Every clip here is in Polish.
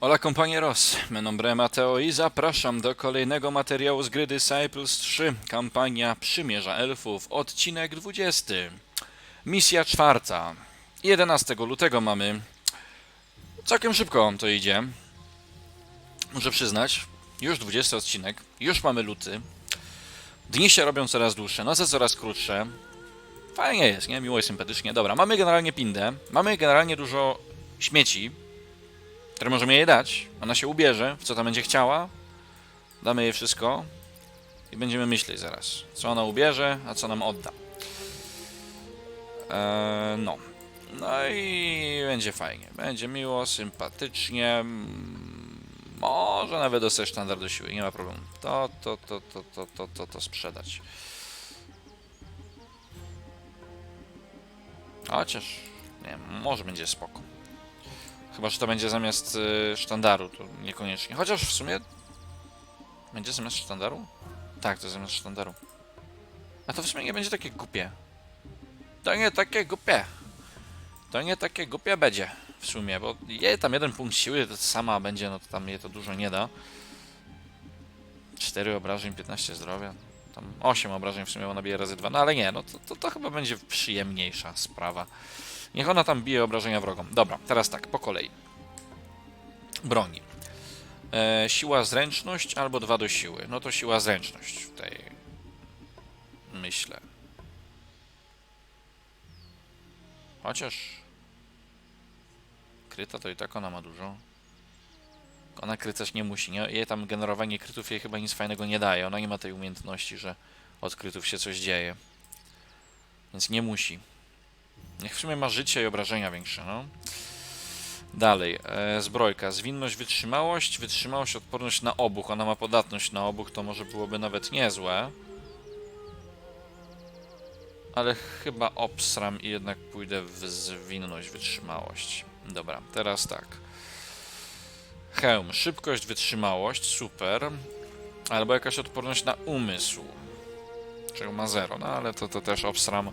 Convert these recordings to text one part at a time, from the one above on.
Hola compañeros, mi nombre Mateo i zapraszam do kolejnego materiału z gry Disciples 3, kampania Przymierza Elfów, odcinek 20. Misja czwarta. 11 lutego mamy. Całkiem szybko to idzie. Muszę przyznać, już 20 odcinek, już mamy luty. Dni się robią coraz dłuższe, noce coraz krótsze. Fajnie jest, nie? Miło i sympatycznie. Dobra, mamy generalnie pindę, mamy generalnie dużo śmieci, które możemy jej dać. Ona się ubierze, w co tam będzie chciała. Damy jej wszystko i będziemy myśleć zaraz, co ona ubierze, a co nam odda. Eee, no. No i będzie fajnie. Będzie miło, sympatycznie. Może nawet dostać sztandar do siły, nie ma problemu. To, to, to, to, to, to, to, to sprzedać. Chociaż, nie może będzie spoko. Chyba, że to będzie zamiast y, sztandaru, to niekoniecznie. Chociaż w sumie... Będzie zamiast sztandaru? Tak, to zamiast sztandaru. A to w sumie nie będzie takie głupie. To nie takie głupie. To nie takie głupie będzie w sumie, bo je tam jeden punkt siły, to sama będzie, no to tam je to dużo nie da. 4 obrażeń, 15 zdrowia. Tam 8 obrażeń w sumie ona bije razy 2, no ale nie, no to, to, to chyba będzie przyjemniejsza sprawa. Niech ona tam bije obrażenia wrogom. Dobra, teraz tak, po kolei. Broni. E, siła zręczność albo 2 do siły. No to siła zręczność tutaj myślę. Chociaż kryta to i tak ona ma dużo. Ona krycać nie musi. Nie? Jej tam generowanie krytów jej chyba nic fajnego nie daje. Ona nie ma tej umiejętności, że od krytów się coś dzieje. Więc nie musi. Niech w sumie ma życie i obrażenia większe, no. Dalej, e, zbrojka. Zwinność, wytrzymałość. Wytrzymałość, odporność na obuch. Ona ma podatność na obuch, to może byłoby nawet niezłe. Ale chyba obsram i jednak pójdę w zwinność, wytrzymałość. Dobra, teraz tak. Hełm, szybkość, wytrzymałość, super. Albo jakaś odporność na umysł. Czego ma zero, no ale to, to też obsram.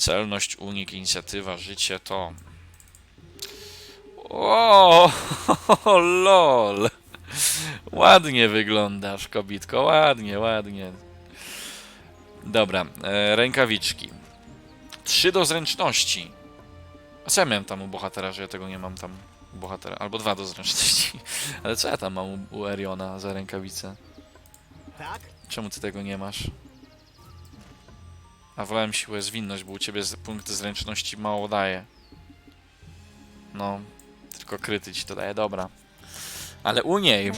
Celność, unik, inicjatywa, życie to. O, lol. Ładnie wyglądasz, kobitko, ładnie, ładnie. Dobra, e, rękawiczki. 3 do zręczności. A co ja miałem tam u bohatera, że ja tego nie mam tam u bohatera? Albo 2 do zręczności. Ale co ja tam mam u, u Eriona za rękawice? Tak? Czemu ty tego nie masz? A wolałem siłę zwinność, bo u ciebie punkt zręczności mało daje. No, tylko kryty ci to daje, dobra. Ale u niej,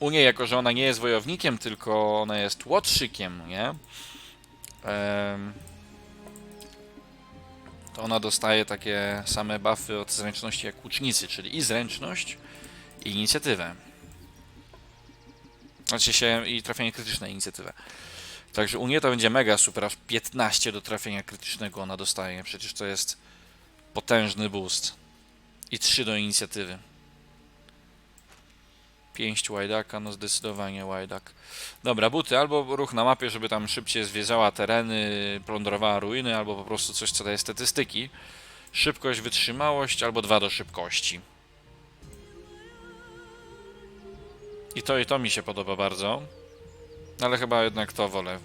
u niej, jako że ona nie jest wojownikiem, tylko ona jest łotrzykiem, nie? Em, to ona dostaje takie same buffy od zręczności jak łucznicy, czyli i zręczność, i inicjatywę. Znaczy się i trafienie krytyczne, inicjatywę. Także u niej to będzie mega super, aż 15 do trafienia krytycznego ona dostaje. Przecież to jest potężny boost. I 3 do inicjatywy. Pięść Łajdaka, no zdecydowanie Łajdak. Dobra, buty, albo ruch na mapie, żeby tam szybciej zwiedzała tereny, plądrowała ruiny, albo po prostu coś, co daje statystyki. Szybkość, wytrzymałość, albo 2 do szybkości. I to, i to mi się podoba bardzo. Ale chyba jednak to wolę.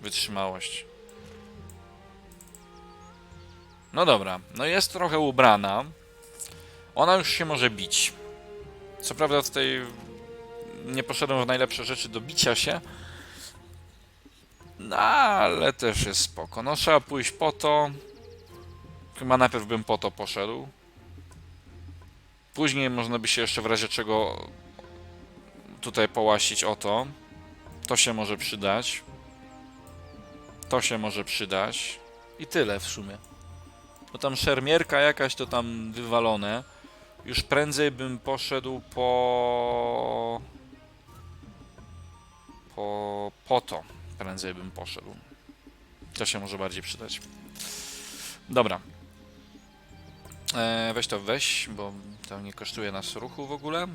Wytrzymałość. No dobra, no jest trochę ubrana. Ona już się może bić. Co prawda tutaj nie poszedłem w najlepsze rzeczy do bicia się. No ale też jest spoko. No trzeba pójść po to. Chyba najpierw bym po to poszedł. Później można by się jeszcze w razie czego tutaj połasić o to. To się może przydać. To się może przydać. I tyle w sumie. Bo tam szermierka jakaś to tam wywalone. Już prędzej bym poszedł po... Po, po to. Prędzej bym poszedł. To się może bardziej przydać. Dobra. E, weź to weź, bo to nie kosztuje nas ruchu w ogóle.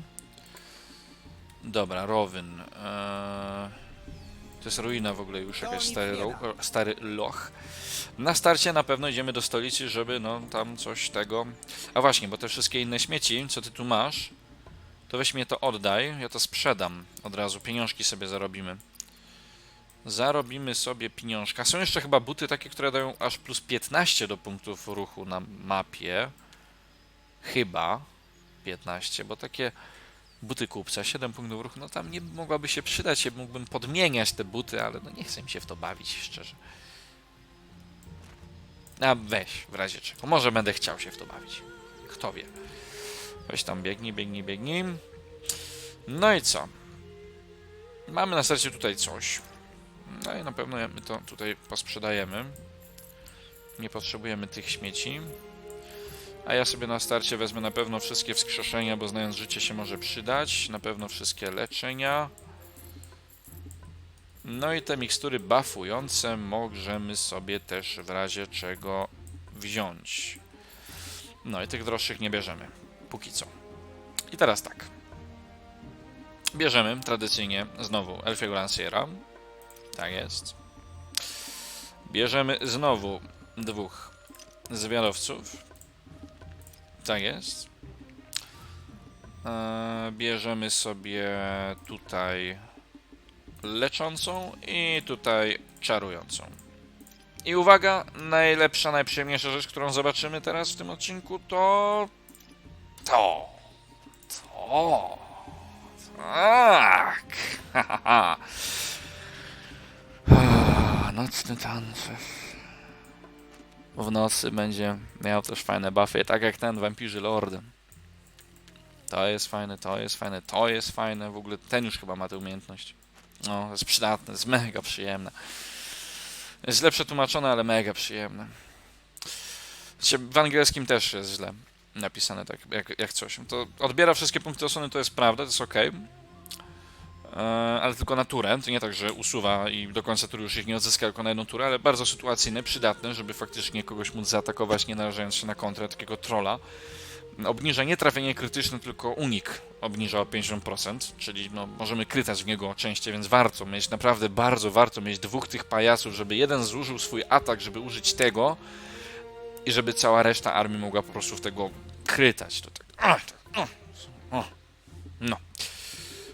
Dobra, Rowyn. Eee, to jest ruina w ogóle już, nic stary, ro- stary loch. Na starcie na pewno idziemy do stolicy, żeby no tam coś tego... A właśnie, bo te wszystkie inne śmieci, co ty tu masz, To weź mnie to oddaj, ja to sprzedam od razu, pieniążki sobie zarobimy. Zarobimy sobie pieniążka. Są jeszcze chyba buty takie, które dają aż plus 15 do punktów ruchu na mapie. Chyba 15, bo takie buty kupca, 7 punktów ruchu, no tam nie mogłaby się przydać, ja mógłbym podmieniać te buty, ale no nie chcę mi się w to bawić, szczerze. A weź, w razie czego. Może będę chciał się w to bawić. Kto wie. Weź tam biegnij, biegnij, biegnij. No i co? Mamy na starcie tutaj coś. No i na pewno my to tutaj posprzedajemy. Nie potrzebujemy tych śmieci. A ja sobie na starcie wezmę na pewno wszystkie wskrzeszenia, bo znając życie się może przydać. Na pewno wszystkie leczenia. No i te mikstury buffujące możemy sobie też w razie czego wziąć. No i tych droższych nie bierzemy. Póki co. I teraz tak. Bierzemy tradycyjnie znowu Elfiego Lanciera. Tak jest. Bierzemy znowu dwóch zwiadowców. Tak jest. Eee, bierzemy sobie tutaj leczącą i tutaj czarującą. I uwaga, najlepsza, najprzyjemniejsza rzecz, którą zobaczymy teraz w tym odcinku to... To. To. Tak. Nocny tancerz. W nocy będzie miał też fajne buffy, tak jak ten Vampirzy Lord. To jest fajne, to jest fajne, to jest fajne. W ogóle ten już chyba ma tę umiejętność. No, jest przydatne, jest mega przyjemne. Jest źle przetłumaczone, ale mega przyjemne. Znaczy, W angielskim też jest źle napisane tak, jak, jak coś. To odbiera wszystkie punkty osłony, to jest prawda, to jest ok. Ale tylko na turę, to nie tak, że usuwa i do końca tury już ich nie odzyska tylko na jedną turę, ale bardzo sytuacyjne, przydatne, żeby faktycznie kogoś móc zaatakować, nie narażając się na kontrę takiego trolla. Obniża nie trafienie krytyczne, tylko unik obniża o 50%, czyli no, możemy krytać w niego częściej, więc warto mieć, naprawdę bardzo warto mieć dwóch tych pajaców, żeby jeden zużył swój atak, żeby użyć tego i żeby cała reszta armii mogła po prostu w tego krytać. To tak. No.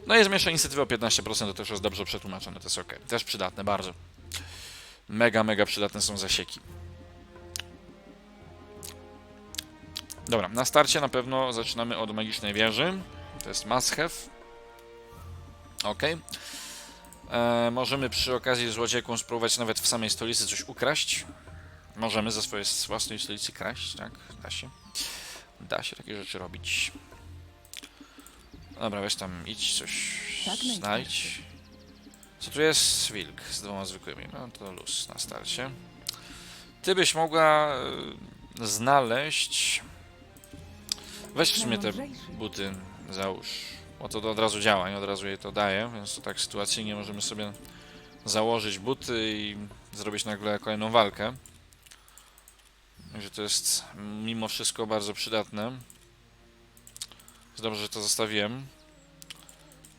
No i zmniejsza inicjatywę o 15%, to też jest dobrze przetłumaczone, to jest ok. Też przydatne, bardzo. Mega, mega przydatne są zasieki. Dobra, na starcie na pewno zaczynamy od magicznej wieży. To jest must have. Ok. E, możemy przy okazji złodziejką spróbować nawet w samej stolicy coś ukraść. Możemy ze swojej własnej stolicy kraść, tak? Da się. Da się takie rzeczy robić. Dobra, weź tam idź, coś Tak, znajdź. Co tu jest? Wilk z dwoma zwykłymi. No to luz na starcie. Ty byś mogła e, znaleźć... Weź w sumie te buty załóż. Bo to od razu działa, nie od razu jej to daje, więc to tak sytuacyjnie możemy sobie założyć buty i zrobić nagle kolejną walkę. Także to jest mimo wszystko bardzo przydatne. Dobrze, że to zostawiłem.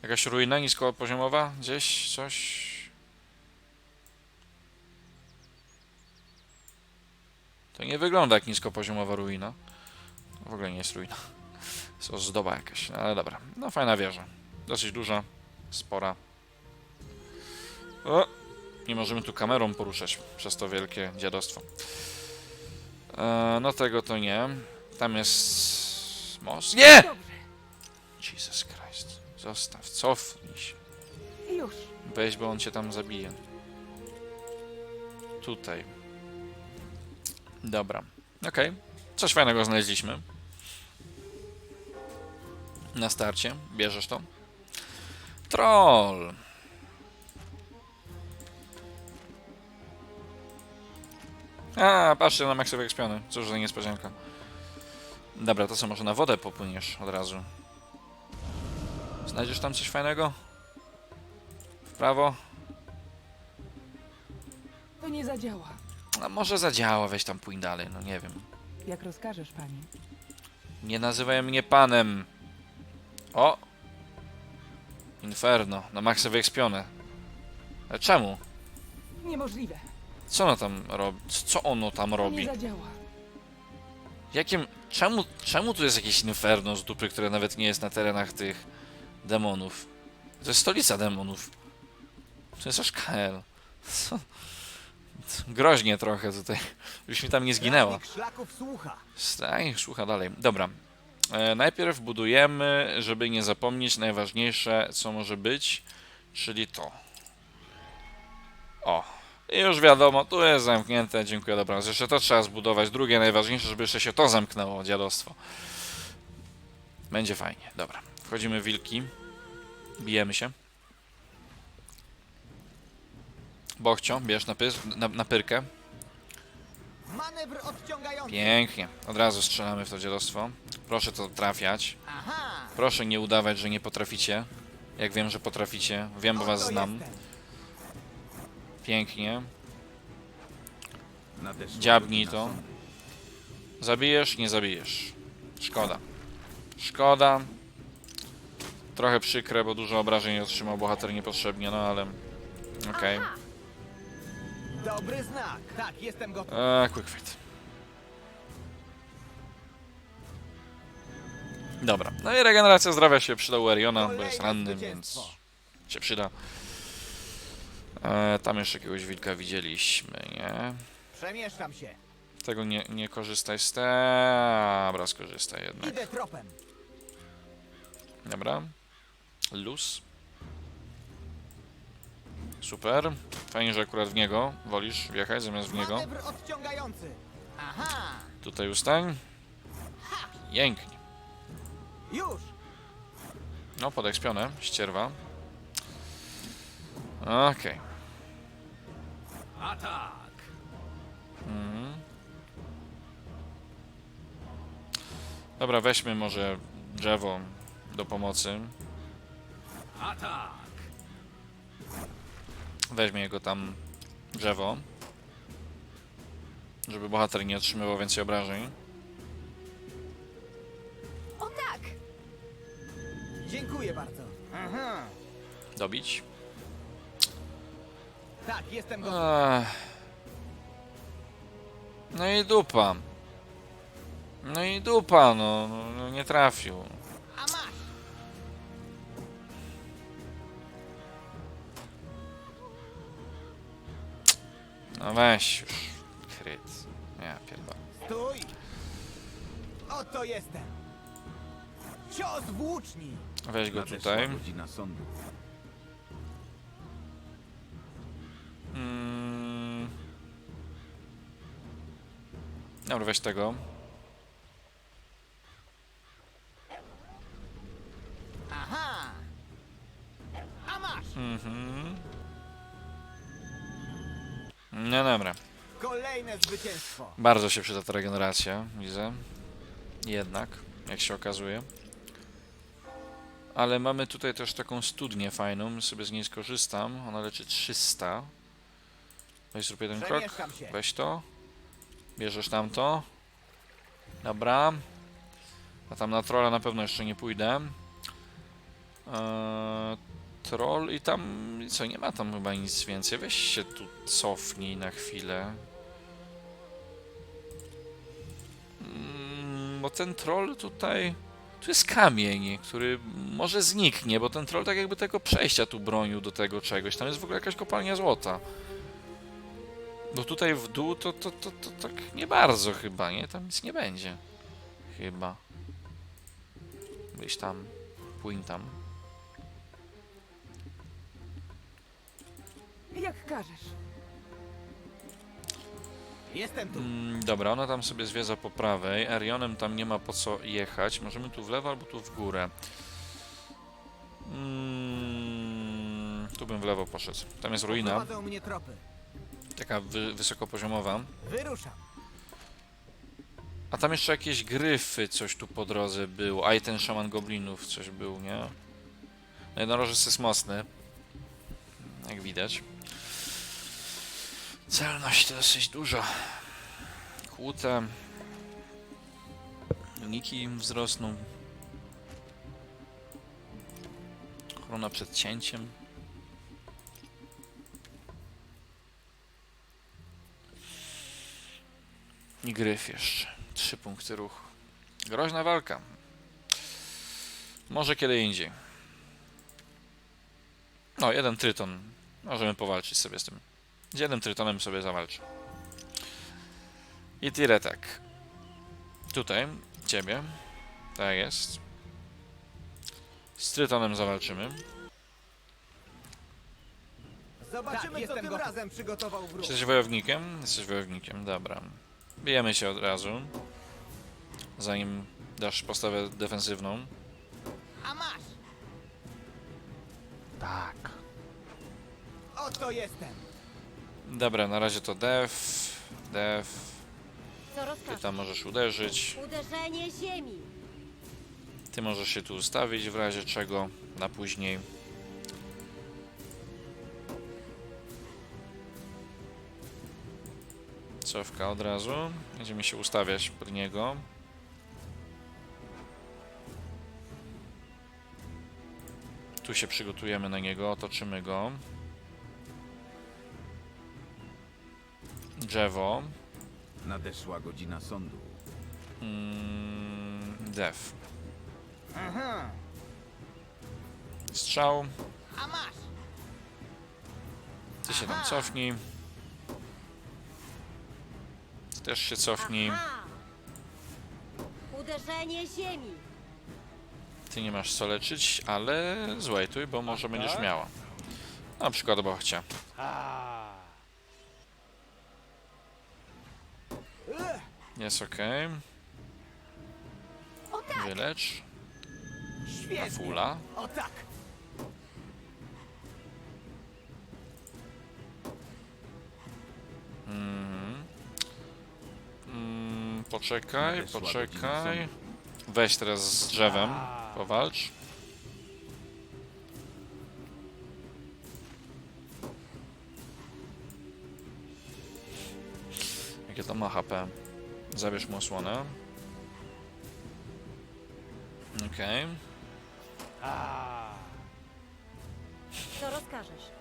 Jakaś ruina niskopoziomowa? Gdzieś? Coś? To nie wygląda jak niskopoziomowa ruina. W ogóle nie jest ruina. Jest ozdoba jakaś, no ale dobra. No fajna wieża. Dosyć duża, spora. O! Nie możemy tu kamerą poruszać przez to wielkie dziadostwo. E, no tego to nie. Tam jest most. Nie! Jesus Christ. Zostaw, cofnij się. już. Weź, bo on cię tam zabije. Tutaj. Dobra. Okej. Coś fajnego znaleźliśmy. Na starcie. Bierzesz to. Troll. A, patrzcie na maksowe ekspiony. Cóż za niespodzianka. Dobra, to co, może na wodę popłyniesz od razu. Znajdziesz tam coś fajnego? W prawo? To nie zadziała. A może zadziała, weź tam pójdź dalej, no nie wiem. Jak rozkażesz, panie. Nie nazywaj mnie panem. O! Inferno, na maksa wyekspione. Ale czemu? Niemożliwe. Co ono tam robi? Co ono tam To nie robi? zadziała. Jakim... Czemu, czemu tu jest jakieś inferno z dupy, które nawet nie jest na terenach tych demonów? To jest stolica demonów. To jest aż KL. Co? Groźnie trochę tutaj. Byś mi tam nie zginęła. Szlaków słucha. Dalej. Dobra. E, najpierw budujemy, żeby nie zapomnieć najważniejsze, co może być, czyli to. O. I już wiadomo, tu jest zamknięte, dziękuję, dobranoc. Jeszcze to trzeba zbudować. Drugie najważniejsze, żeby jeszcze się to zamknęło, dziadostwo. Będzie fajnie, dobra. Wchodzimy w wilki. Bijemy się. Bochcio, bierz na, pys- na, na pyrkę. Manewr odciągający. Pięknie. Od razu strzelamy w to dziadostwo. Proszę to trafiać. Aha. Proszę nie udawać, że nie potraficie. Jak wiem, że potraficie. Wiem, bo was znam. Pięknie. Dziabnij to. Zabijesz? Nie zabijesz. Szkoda. Szkoda. Trochę przykre, bo dużo obrażeń otrzymał bohater niepotrzebnie, no ale... Okej. Dobry znak. Tak, jestem gotów. Eee, quick fight. Dobra. No i regeneracja zdrowia się przyda u Eriona, bo jest ranny, więc się przyda. Eee, tam jeszcze jakiegoś wilka widzieliśmy, nie? Przemieszczam się. Tego nie, nie korzystaj z te... Dobra, skorzystaj jednak. Idę tropem. Dobra. Luz. Super. Fajnie, że akurat w niego wolisz wjechać zamiast w niego. Manewr odciągający. Aha. Tutaj ustań. Pięknie. Już. No, podekspione. Ścierwa. Okej. Atak! Mhm. Dobra, weźmy może drzewo do pomocy. Atak! Weźmie jego tam drzewo. Żeby bohater nie otrzymywał więcej obrażeń. O tak! Dziękuję bardzo. Aha. Dobić. Tak, jestem gotów. Ech. No i dupa. No i dupa, no, no, no nie trafił. No weź już. Kryt. Ja pierdolę. Stój. Oto jestem. Cios włóczni. Weź go Nadeszła tutaj. godzina sądu. Mm. Dobra, weź tego. Bardzo się przyda ta regeneracja, widzę. Jednak, jak się okazuje. Ale mamy tutaj też taką studnię fajną, sobie z niej skorzystam. Ona leczy 300. Weź zrób jeden krok. Weź to. Bierzesz tamto. Dobra. A tam na trolla na pewno jeszcze nie pójdę. Eee, troll i tam... Co, nie ma tam chyba nic więcej. Weź się tu cofnij na chwilę. Bo ten troll tutaj... Tu jest kamień, który może zniknie, bo ten troll tak jakby tego przejścia tu bronił do tego czegoś. Tam jest w ogóle jakaś kopalnia złota. No tutaj w dół to, to, to, to tak nie bardzo chyba, nie? Tam nic nie będzie. Chyba. Gdzieś tam. Płyń tam. Jak każesz. Jestem tu. Mm, dobra, ona tam sobie zwiedza po prawej. Erionem tam nie ma po co jechać. Możemy tu w lewo albo tu w górę. Mm, tu bym w lewo poszedł. Tam jest ruina, Prowadzą mnie tropy. taka wy, wysokopoziomowa. Wyruszam. A tam jeszcze jakieś gryfy, coś tu po drodze było. A i ten szaman goblinów coś był, nie? No jednorożec jest mocny. Jak widać. Celność to dosyć dużo. Kłute. Uniki wzrosną. Ochrona przed cięciem. I gryf jeszcze. Trzy punkty ruchu. Groźna walka. Może kiedy indziej. No, jeden tryton. Możemy powalczyć sobie z tym. Z jednym trytonem sobie zawalczę. I Tiretek. Tutaj, ciebie. Tak jest. Z trytonem zawalczymy. Zobaczymy, Tak, co tym gotów. razem przygotował wróg. Jesteś wojownikiem? Jesteś wojownikiem, dobra. Bijemy się od razu. Zanim dasz postawę defensywną. A masz! Tak. Oto jestem! Dobra, na razie to def. Def. Ty tam możesz uderzyć. Uderzenie ziemi. Ty możesz się tu ustawić w razie czego na później. Cofka od razu. Będziemy się ustawiać pod niego. Tu się przygotujemy na niego, otoczymy go. Drzewo. Nadeszła godzina sądu. Mm, def. Aha! Strzał. A masz! Ty się tam cofnij. Ty też się cofnij. Aha! Uderzenie ziemi. Ty nie masz co leczyć, ale złejtuj, bo może będziesz tak? miała. Na przykład bochcia. Jest ok. O tak! Wylecz. Fula. O tak! Mhm. Mm, poczekaj, poczekaj. Weź teraz z drzewem. Powalcz. Jakie to ma HP? Zabierz mu osłonę. Okej. Co rozkażesz?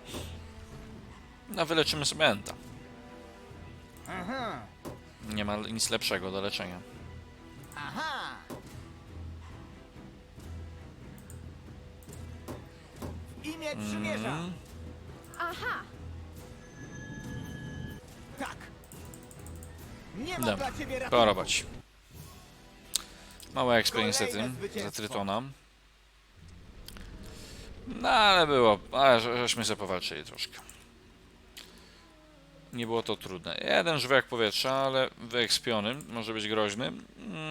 No wyleczymy sobie Enta. Aha! Nie ma nic lepszego do leczenia. Aha! W imię przymierza! Mm, Aha! Tak! Nie ma dla ciebie ratunku! Porować. Małe XP niestety za. Trytona. No ale było, ale że- żeśmy sobie powalczyli troszkę. Nie było to trudne. Jeden żywek powietrza, ale wyekspiony, może być groźny,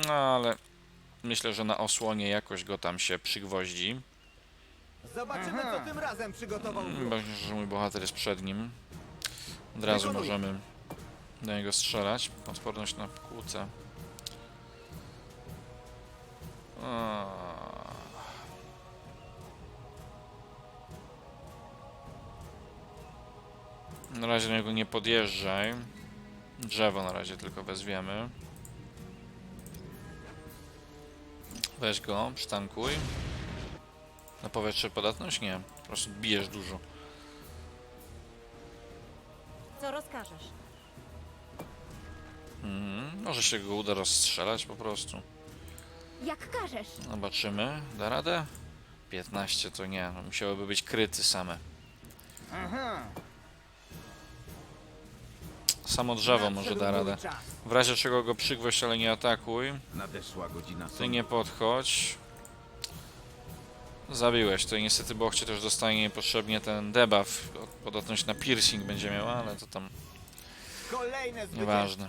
no ale myślę, że na osłonie jakoś go tam się przygwoździ. Zobaczymy, Mhm. co tym razem przygotował Mm, wróg. Myślę, że mój bohater jest przed nim. Od razu Wykonuj. możemy do niego strzelać. Odporność na kłócę. A. Na razie do niego nie podjeżdżaj. Drzewo na razie tylko wezwiemy. Weź go, przytankuj. Na powietrze podatność? Nie. Po prostu bijesz dużo. Co rozkażesz? Mhm. Może się go uda rozstrzelać po prostu. Jak każesz. Zobaczymy. Da radę? 15 to nie. No, musiałyby być kryty same. Aha! Samo drzewo może da radę. W razie czego go przygwoźdź, ale nie atakuj. Nadeszła godzina Ty nie podchodź. Zabiłeś. To niestety Bochcie też dostanie niepotrzebnie ten debuff. Podatność na piercing będzie miała, ale to tam Kolejne Nieważne.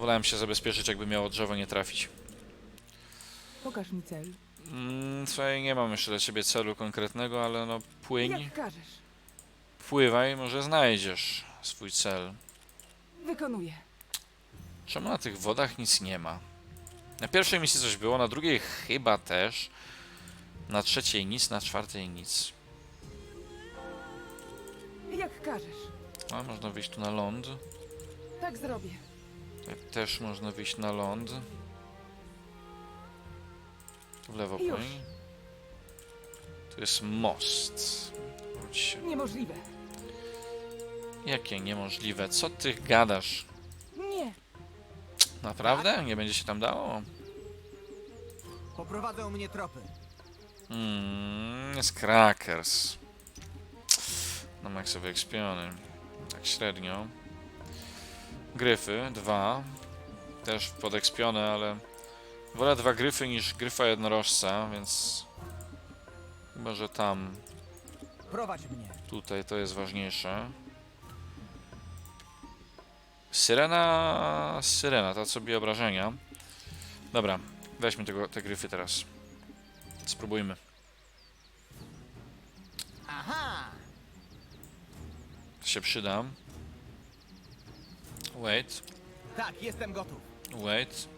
Wolałem się zabezpieczyć, jakby miało drzewo nie trafić. Pokaż mi cel. Mm, Słuchaj, nie mam jeszcze dla ciebie celu konkretnego, ale no płyń, Jak każesz. pływaj, może znajdziesz swój cel. Wykonuję. Czemu na tych wodach nic nie ma? Na pierwszej misji coś było, na drugiej chyba też. Na trzeciej nic, na czwartej nic. Jak każesz. A, można wyjść tu na ląd. Tak zrobię. Też można wyjść na ląd. W lewo Już. płyń. Tu jest most. Wróć się. Niemożliwe. Jakie niemożliwe. Co ty gadasz? Nie. Naprawdę? Nie będzie się tam dało? Poprowadzą mnie tropy. Mm, jest Crackers. No maksowy ekspiony. Tak średnio. Gryfy, dwa. Też podekspione, ale wolę dwa gryfy niż gryfa jednorożca, więc chyba, że tam, Prowadź mnie. tutaj to jest ważniejsze. Syrena, syrena, ta co bije obrażenia. Dobra, weźmy tego, te gryfy teraz. Spróbujmy. Aha! To się przyda. Wait, Tak, jestem gotów. wait.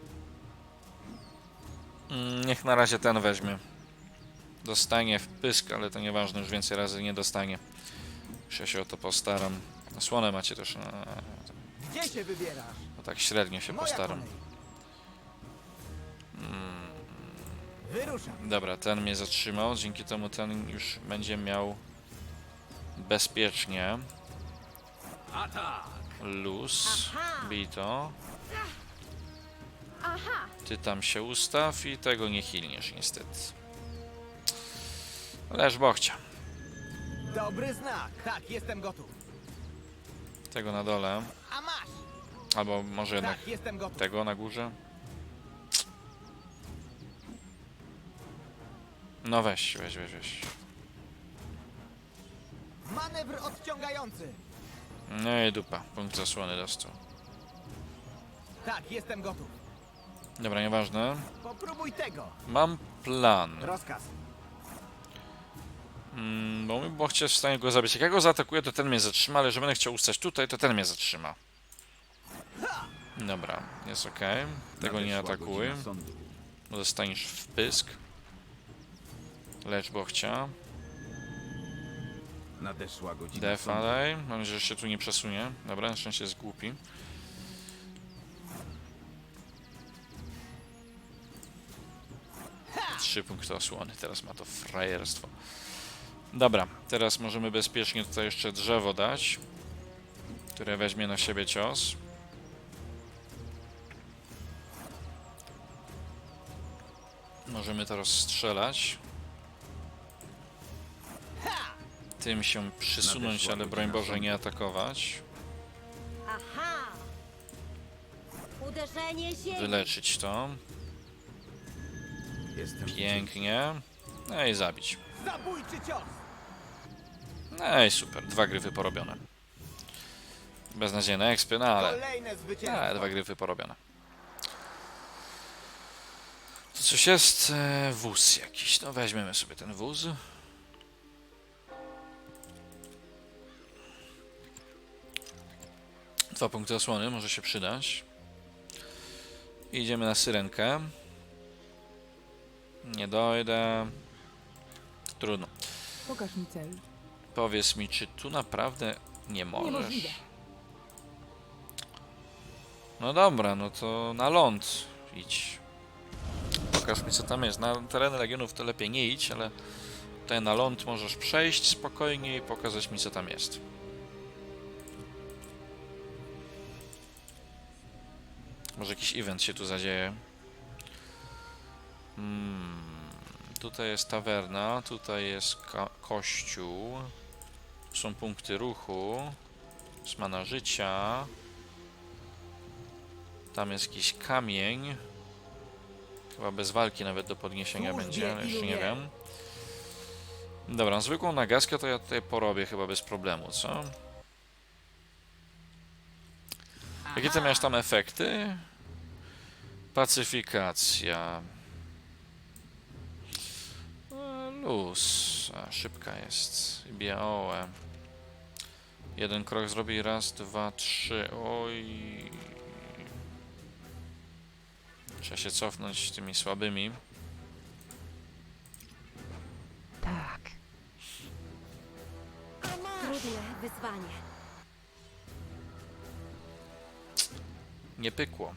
Mm, Niech na razie ten weźmie. Dostanie w pysk, ale to nieważne, już więcej razy nie dostanie. Już ja się o to postaram. Słonę macie też. No, Gdzie się wybierasz? no tak średnio się Moja postaram. kolej. Wyruszam. Dobra, ten mnie zatrzymał, dzięki temu ten już będzie miał bezpiecznie. Luz, bij to. Ty tam się ustaw i tego nie hilniesz niestety. Leż bochcia. Dobry znak. Tak, jestem gotów. Tego na dole. A masz! Albo może jednak Tak, jestem gotów. tego na górze. No weź, weź, weź, weź. Manewr odciągający. No i dupa, punkt zasłony dostał. Tak, jestem gotów. Dobra, nieważne. Popróbuj tego. Mam plan. Rozkaz. Mm, bo mój bochcia jest w stanie go zabić. Jak ja go zaatakuję, to ten mnie zatrzyma, ale że będę chciał ustać tutaj, to ten mnie zatrzyma. Dobra, jest ok. Tego nie atakuj. bo Dostaniesz w pysk. Lecz bochcia. Nadeszła godzina sądu. daj. Mam nadzieję, że się tu nie przesunie. Dobra, na szczęście jest głupi. Trzy punkty osłony, teraz ma to frajerstwo. Dobra, teraz możemy bezpiecznie tutaj jeszcze drzewo dać, które weźmie na siebie cios. Możemy to rozstrzelać. Tym się przysunąć, ale broń Boże nie atakować. Aha! Uderzenie ziemi! Wyleczyć to. Jestem Pięknie. No i zabić. Zabójczy cios. No i super, dwa gryfy porobione. Beznadziejne ekspy, no ale... Kolejne Ale dwa gryfy porobione. To coś jest? E, wóz jakiś. No weźmiemy sobie ten wóz. Dwa punkty osłony, może się przydać. Idziemy na syrenkę. Nie dojdę. Trudno. Pokaż mi cel. Powiedz mi, czy tu naprawdę nie możesz? Niemożliwe. No dobra, no to na ląd idź. Pokaż mi co tam jest. Na tereny Legionów to lepiej nie idź, ale tutaj na ląd możesz przejść spokojnie i pokazać mi co tam jest. Może jakiś event się tu zadzieje. Hmm. Tutaj jest tawerna, tutaj jest kościół. Są punkty ruchu. Smana życia. Tam jest jakiś kamień. Chyba bez walki nawet do podniesienia będzie, ale jeszcze nie. wiem. Dobra, zwykłą nagaskę to ja tutaj porobię chyba bez problemu, co? Jakie ty miałeś tam efekty? Pacyfikacja. E, Luz. A, szybka jest. Białe. Jeden krok zrobi raz, dwa, trzy. Oj. Trzeba się cofnąć tymi słabymi. Trudne wyzwanie. Nie pykło.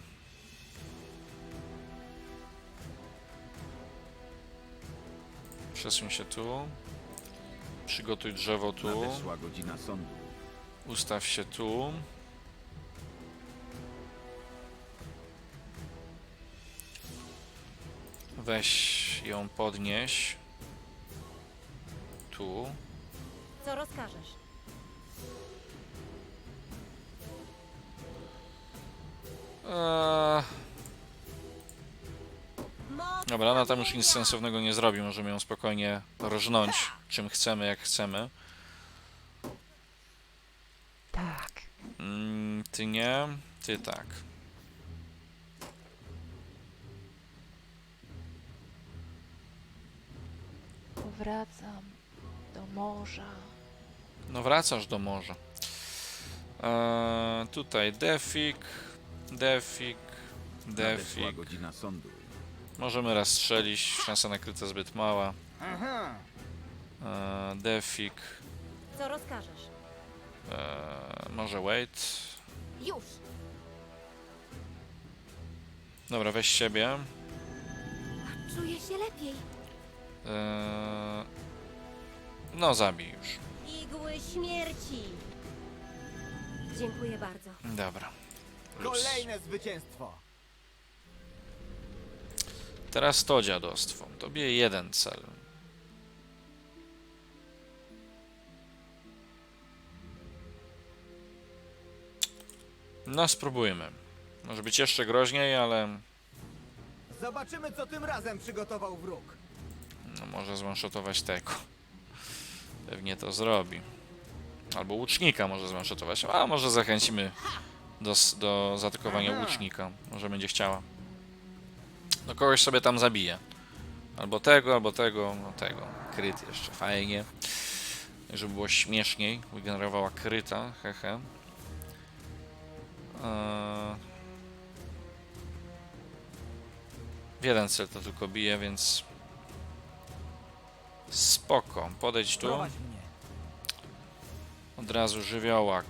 Przesuń się tu. Przygotuj drzewo tu. Nadeszła godzina. Ustaw się tu. Weź ją podnieś. Tu. Co rozkażesz? Eee dobra, ona tam już nic sensownego nie zrobi. Możemy ją spokojnie rżnąć czym chcemy, jak chcemy. Tak. Mm, ty nie, ty tak. Powracam do morza. No wracasz do morza. Eee, tutaj defik, defik, Nadeszła defik. godzina sądu. Możemy raz strzelić, szansa na kryte zbyt mała. Eee, defik, Co rozkażesz? eee, może wait. Już! Dobra, weź siebie. Czuję się lepiej. Eee, no zabij już. Igły śmierci! Dziękuję bardzo. Dobra. Luz. Kolejne zwycięstwo. Teraz to dziadostwo. Tobie jeden cel. No, spróbujmy. Może być jeszcze groźniej, ale Zobaczymy, co tym razem przygotował wróg. no, może zwanshotować tego. Pewnie to zrobi. Albo łucznika może zwanshotować. A może zachęcimy do, do zaatakowania łucznika. Może będzie chciała. No kogoś sobie tam zabije. Albo tego, albo tego, no tego. Kryt jeszcze, fajnie. Żeby było śmieszniej, wygenerowała kryta, hehe. Eee... W jeden cel to tylko bije, więc... Spoko, podejdź tu. Od razu żywiołak.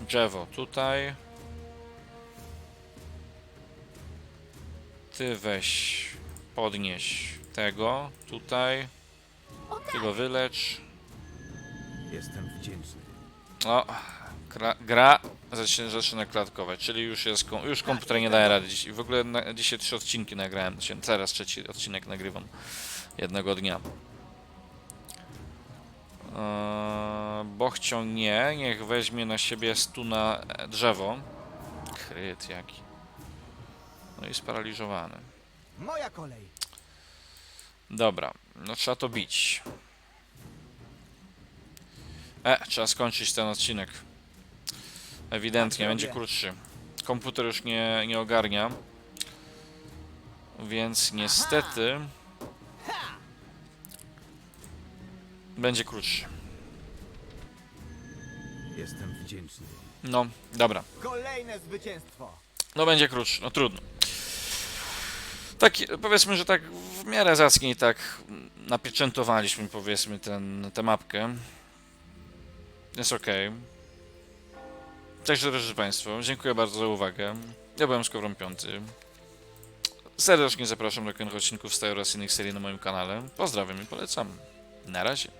Drzewo tutaj. Ty weź, podnieś tego tutaj. Ty go wylecz. Jestem wdzięczny. O, gra, gra zaczyna, zaczyna klatkować, czyli już jest, już komputer nie daje rady. Dziś, w ogóle na, dzisiaj trzy odcinki nagrałem, się- teraz trzeci odcinek nagrywam jednego dnia. Eee, Bochcio nie, niech weźmie na siebie stuna drzewo. Kryt jaki. No i sparaliżowany. Moja kolej. Dobra, no trzeba to bić. E, trzeba skończyć ten odcinek. Ewidentnie, będzie krótszy. Komputer już nie, nie ogarnia. Więc niestety... Będzie krótszy. Jestem wdzięczny. No, dobra. Kolejne zwycięstwo. No będzie krótszy, no trudno. Tak, powiedzmy, że tak w miarę zacnie i tak napieczętowaliśmy, powiedzmy, ten, tę mapkę. Jest ok. Także, drodzy Państwo, dziękuję bardzo za uwagę. Ja byłem Skowron Piąty. Serdecznie zapraszam do kolejnych odcinków z tej oraz innych serii na moim kanale. Pozdrawiam i polecam. Na razie.